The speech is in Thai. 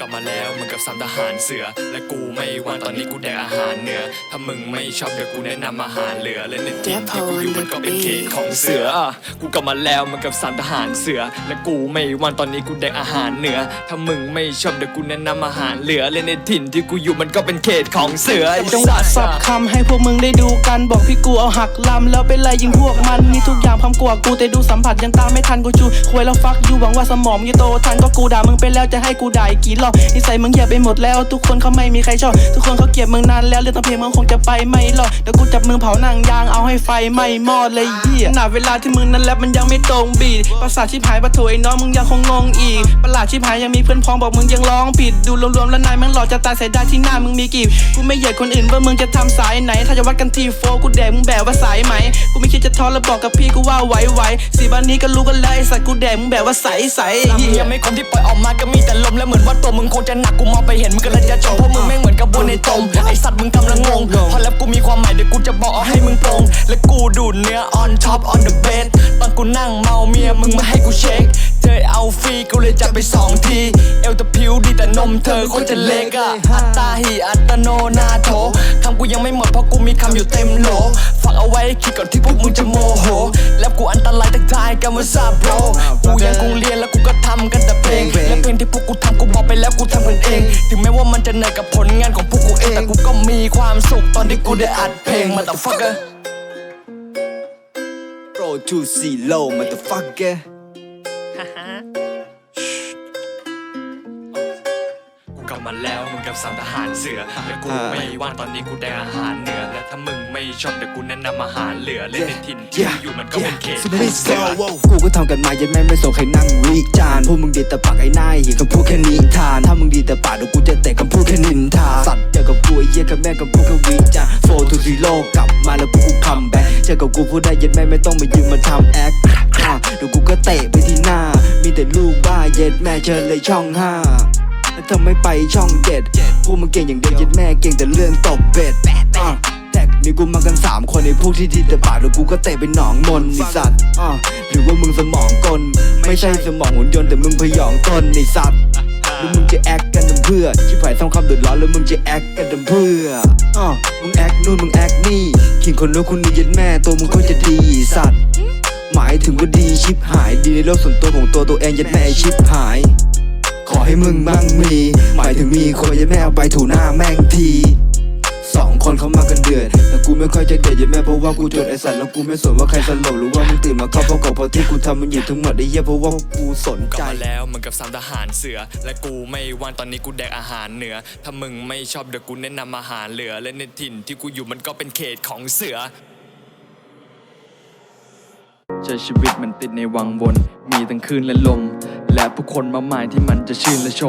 กลับมาแล้วมึงกับสามทหารเสือ และกูไม่วันตอนนี้กูแดกอาหารเหนือถ้ามึงไม่ชอบเดี๋ยวกูแนะนำอาหารเหลือและในที่ที่กูอยู่มันก็เป็นเขตของเสืออะกูกลับมาแล้วมึงกับสามทหารเสือ และกูไม่วันตอนนี้กูแดกอาหารเหนือ ถ้ามึงไม่ชอบเดี๋ยวกูแนะนำอาหารเหลือและในถิ่นที่กูอยู่มันก็เป็นเขตของเสือไอ้จังหวะสับคำให้พวกมึงได้ดูกันบอกพี่กูเอาหักลำแล้วไปไล่ยิงพวกมันมีทุกอย่างพร้อมกว่ากูแต่ดูสัมผัสยังตามไม่ทันกูจูควยแล้วฟักอยู่หวังว่าสมองมึงจะโตทันก็กูด่ามึงไปแล้วจะให้กูด่าอีกกี่รอบนิสัยมึงเหี้ยไปหมดแล้ว ทุกคนเขาไม่มีใครชอบ ทุกคนเขาเกลียดมึงนานแล้วเรื่องตะเพลงมึงคงจะไปไม่รอดเดี๋ยวกูจับมึงเผาหนังยางเอาให้ไฟไหม้มอดเลยเหี้ยขนาดเวลาที่มึงนั้นแลบมันยังไม่ตรงบีดประสาทชิบหายปะโถไอ้น้องมึงยังคงงงอีกประหลาดชิบหายยังมีเพื่อนพ้องบอกมึงยังร้องผิดดูรวมๆแล้วนายม่งหล่อจะตายเสียดายที่หน้ามึงมีกีบกูไม่เหยียดคนอื่นว่ามึงจะทำสายไหน ถ้าจะวัดกันที่โฟกูแดกมึงแบบว่าสายไหมกูไม่คิดจะท้อแล้วบอกกับพี่กูว่าไหวไหวสีบ้านนี้ก็รู้กันแล้วไอ้สัตว์กูแดกมึงแบบว่าใสใสยังไม่คมที่ปล่อยออกมาก็มีแต่ลมและเหมือนว่าตัวมึงึงคงจะหนักกูมองไปเห็นมึงก็เลยจะจมเพราะมึงแม่งเหมือนกับบัวในตมไอสัตว์มึงกำลังงงพอแล้วกูมีความหมายเดี๋ยวกูจะบอกเอาให้มึงตรงและกูดูดเนื้อ on top on the bed ตอนกูนั่งเมาเมียมึงมาให้กูเช็ค เธอเอาฟรีกูเลยจัดไปสองที เอวตะพิวดีแต่นมเธอโคตรจะเล็กอะอัตตาหิอัตโนนาโถคำกูยังไม่หมดเพราะกูมีคำอยู่เต็มโหลฝากเอาไว้คิดก่อนที่พวกมึงจะโมโห แล้วกูอันตรายทักทายกันว่าซาโบรกูยังคงเรียนแล้วกูก็ทำกันแต่เพลงและเพลงที่พวกกูทำกูบอกไปแล้วกูทำกันเอง ถึงแม้ว่ามันจะเหนื่อยกับผลงานของพวกกูเองแต่กูก็มีความสุขตอนที่กูได้อัดเพลงมาแต่ฟักเกอ Pro to zero motherfucker กูกลับมาแล้วมึงกับสามทหารเสือและกูไม่ว่างตอนนี้กูได้อาหารเหนือและถ้ามึงไม่ชอบเดี๋ยวกูแนะนำอาหารเหลือและในถิ่นที่กูอยู่มันก็เป็นเขตของเสือกูก็ทำกันมายันแม่งไม่สนใครนั่งวิจารณ์พวกมึงดีแต่ปากไอ้นายเหี้ยคำพูดแค่นิทาน ถ้ามึงดีแต่ปากเดี๋ยวกูจะเตะคำพูดแค่นิน แม่ไม่ต้องมายืนมาทำแอคเดี๋ยวกูก็เตะไปที่หน้า มีแต่ลูกบ้าเย็ดแม่เชิญเลยช่องห้าแล้วทำไม่ไปช่องเจ็ดพวกมึงเก่งอย่างเดียวเยัดแม่เก่งแต่เรื่องตบเบ็ดอะแท็กนี่กูมากันสามคนไอ้พวกที่ดีแต่ปากแล้วกูก็เตะเป็นหนองมนไอ้สัตว์อะหรือว่ามึงสมองกล ไม่ใช่สมองหุ่นยนต์แต่มึงพยองตนไอ้สัตว์ แล้วมึงจะแอคกันเพื่อชิบหายสร้างความเดือดร้อนแล้วมึงจะแอคกันเพื่ออ๋อมึงแอคนู่นมึงแอคนี่ขิงคนนู้นคนนี้ยัดแม่ตัวมึงก็จะดีสัตว์ หมายถึงว่าดีชิบหายดีในโลกส่วนตัวของตัวตัวเองยัดแม่ไอชิบหาย ขอให้มึงบ้างมี หมายถึงมีคนยัดแม่เอาไปถูหน้าแม่งที คนเขามากันเดือดแต่กูไม่ค่อยจะเดือดยัดแม่เพราะว่ากูจนไอสัตว์แล้วกูไม่สนว่าใครสลบหรือว่ามึงตื่นมาเข้าเฝ้ากบเพราะที่กูทำมันอยู่ทั้งหมดไอ้เหี้ยเพราะว่ากูสนกลับใจ มาแล้วมึงกับสามทหารเสือ และกูไม่ว่างตอนนี้กูแดกอาหารเหนือ ถ้ามึงไม่ชอบเดี๋ยวกูแนะนำอาหารเหลือ และในถิ่นที่กูอยู่มันก็เป็นเขตของเสือ ใช้ชีวิตมันติดในวังวน มีทั้งคลื่นและลม และผู้คนมากมายที่มันจะชื่นและชม